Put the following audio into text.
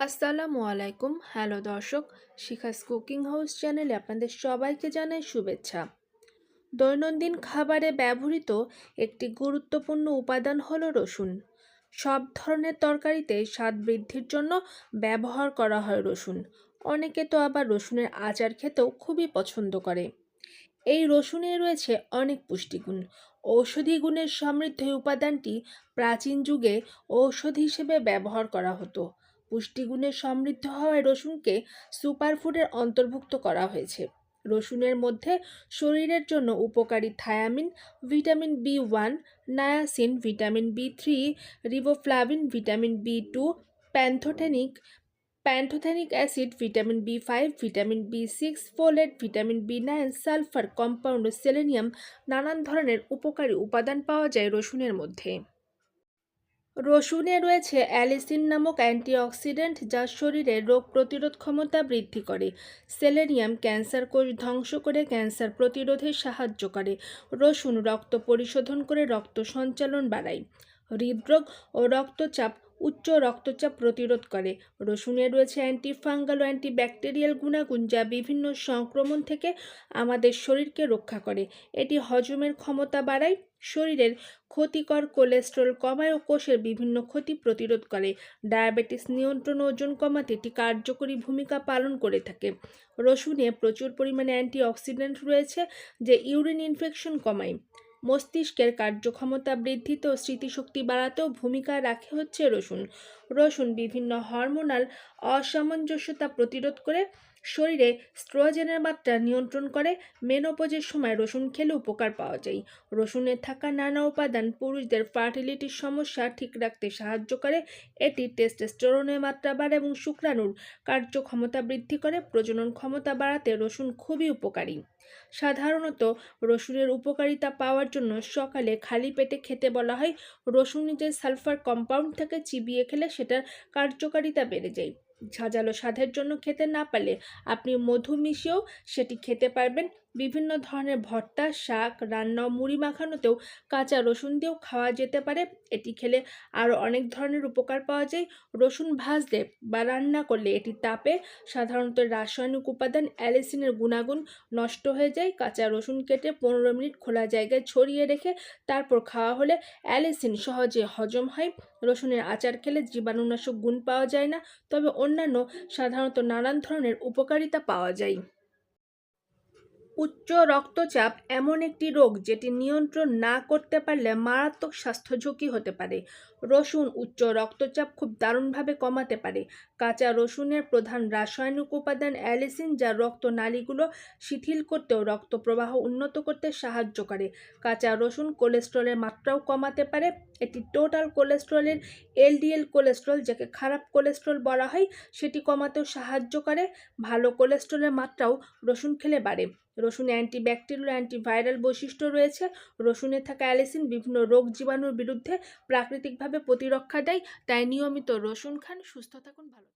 আসসালামু আলাইকুম। হ্যালো দর্শক, শিখাস কুকিং হাউস চ্যানেলে আপনাদের সবাইকে জানাই শুভেচ্ছা। দৈনন্দিন খাবারে ব্যবহৃত একটি গুরুত্বপূর্ণ উপাদান হলো রসুন। সব ধরনের তরকারিতে স্বাদ বৃদ্ধির জন্য ব্যবহার করা হয় রসুন। অনেকে তো আবার রসুনের আচার খেতেও খুবই পছন্দ করে। এই রসুনে রয়েছে অনেক পুষ্টিগুণ। ঔষধি গুণের সমৃদ্ধ উপাদানটি প্রাচীন যুগে ঔষধ হিসেবে ব্যবহার করা হতো। পুষ্টিগুণে সমৃদ্ধ হওয়ায় রসুনকে সুপারফুডের অন্তর্ভুক্ত করা হয়েছে। রসুনের মধ্যে শরীরের জন্য উপকারী thiamine, vitamin B one, niacin, vitamin B three, riboflavin, vitamin B two pantothenic pantothenic acid, vitamin B five, vitamin B six, folate, vitamin B nine, sulphur, compound, selenium, নানান ধরনের উপকারী উপাদান পাওয়া যায় রসুনের মধ্যে। রসুনে রয়েছে অ্যালিসিন নামক অ্যান্টিঅক্সিডেন্ট যা শরীরে রোগ প্রতিরোধ ক্ষমতা বৃদ্ধি করে। সেলেনিয়াম ক্যান্সার কোষ ধ্বংস করে ক্যান্সার প্রতিরোধে সাহায্য করে। রসুন রক্ত পরিশোধন করে রক্ত সঞ্চালন বাড়ায়। হৃদরোগ ও রক্তচাপ, উচ্চ রক্তচাপ প্রতিরোধ করে। রসুনে রয়েছে অ্যান্টিফাঙ্গাল ও অ্যান্টিব্যাকটেরিয়াল গুণাগুণ যা বিভিন্ন সংক্রমণ থেকে আমাদের শরীরকে রক্ষা করে। এটি হজমের ক্ষমতা বাড়ায়, শরীরের ক্ষতিকর কোলেস্ট্রল কমায় ও কোষের বিভিন্ন ক্ষতি প্রতিরোধ করে। ডায়াবেটিস নিয়ন্ত্রণ ওজন কমাতে এটি কার্যকরী ভূমিকা পালন করে থাকে। রসুনে প্রচুর পরিমাণে অ্যান্টিঅক্সিডেন্ট রয়েছে, যে ইউরিন ইনফেকশন কমায়। মস্তিষ্কের কার্যক্ষমতা বৃদ্ধিতে ও স্মৃতিশক্তি বাড়াতেও ভূমিকা রাখে হচ্ছে রসুন। রসুন বিভিন্ন হরমোনাল অসামঞ্জস্যতা প্রতিরোধ করে শরীরে স্ট্রোজেনের মাত্রা নিয়ন্ত্রণ করে, মেনোপোজের সময় রসুন খেলে উপকার পাওয়া যায়। রসুনে থাকা নানা উপাদান পুরুষদের ফার্টিলিটির সমস্যা ঠিক রাখতে সাহায্য করে। এটি টেস্টোস্টেরনের মাত্রা বাড়ে এবং শুক্রাণুর কার্যক্ষমতা বৃদ্ধি করে। প্রজনন ক্ষমতা বাড়াতে রসুন খুবই উপকারী। সাধারণত রসুনের উপকারিতা পাওয়ার জন্য সকালে খালি পেটে খেতে বলা হয়। রসুন নিজের সালফার কম্পাউন্ড থেকে চিবিয়ে খেলে সেটার কার্যকারিতা বেড়ে যায়। ঝাঁঝালো স্বাদের জন্য খেতে না পারলে আপনি মধু মিশিয়েও সেটি খেতে পারবেন। বিভিন্ন ধরনের ভর্তা, শাক, রান্না মুড়ি মাখানোতেও কাঁচা রসুন দিয়েও খাওয়া যেতে পারে। এটি খেলে আরও অনেক ধরনের উপকার পাওয়া যায়। রসুন ভাজলে বা রান্না করলে এটি তাপে, সাধারণত রাসায়নিক উপাদান অ্যালিসিনের গুণাগুণ নষ্ট হয়ে যায়। কাঁচা রসুন কেটে পনেরো মিনিট খোলা জায়গায় ছড়িয়ে রেখে তারপর খাওয়া হলে অ্যালিসিন সহজে হজম হয়। রসুনের আচার খেলে জীবাণুনাশক গুণ পাওয়া যায় না, তবে অন্যান্য সাধারণত নানান ধরনের উপকারিতা পাওয়া যায়। উচ্চ রক্তচাপ এমন একটি রোগ যেটি নিয়ন্ত্রণ না করতে পারলে মারাত্মক স্বাস্থ্য ঝুঁকি হতে পারে। রসুন উচ্চ রক্তচাপ খুব দারুণভাবে কমাতে পারে। কাঁচা রসুনের প্রধান রাসায়নিক উপাদান অ্যালিসিন, যা রক্ত নালীগুলো শিথিল করতেও রক্ত প্রবাহ উন্নত করতে সাহায্য করে। কাঁচা রসুন কোলেস্ট্রলের মাত্রাও কমাতে পারে। এটি টোটাল কোলেস্ট্রলের এলডিএল কোলেস্ট্রল, যাকে খারাপ কোলেস্ট্রল বলা হয়, সেটি কমাতেও সাহায্য করে। ভালো কোলেস্ট্রলের মাত্রাও রসুন খেলে বাড়ে। রসুনে অ্যান্টিব্যাকটেরিয়াল অ্যান্টিভাইরাল বৈশিষ্ট্য রয়েছে। রসুনে থাকা অ্যালিসিন বিভিন্ন রোগ জীবাণুর বিরুদ্ধে প্রাকৃতিকভাবে প্রতিরক্ষা দেয় তাই নিয়মিত। রসুন খান সুস্থ থাকুন ভালো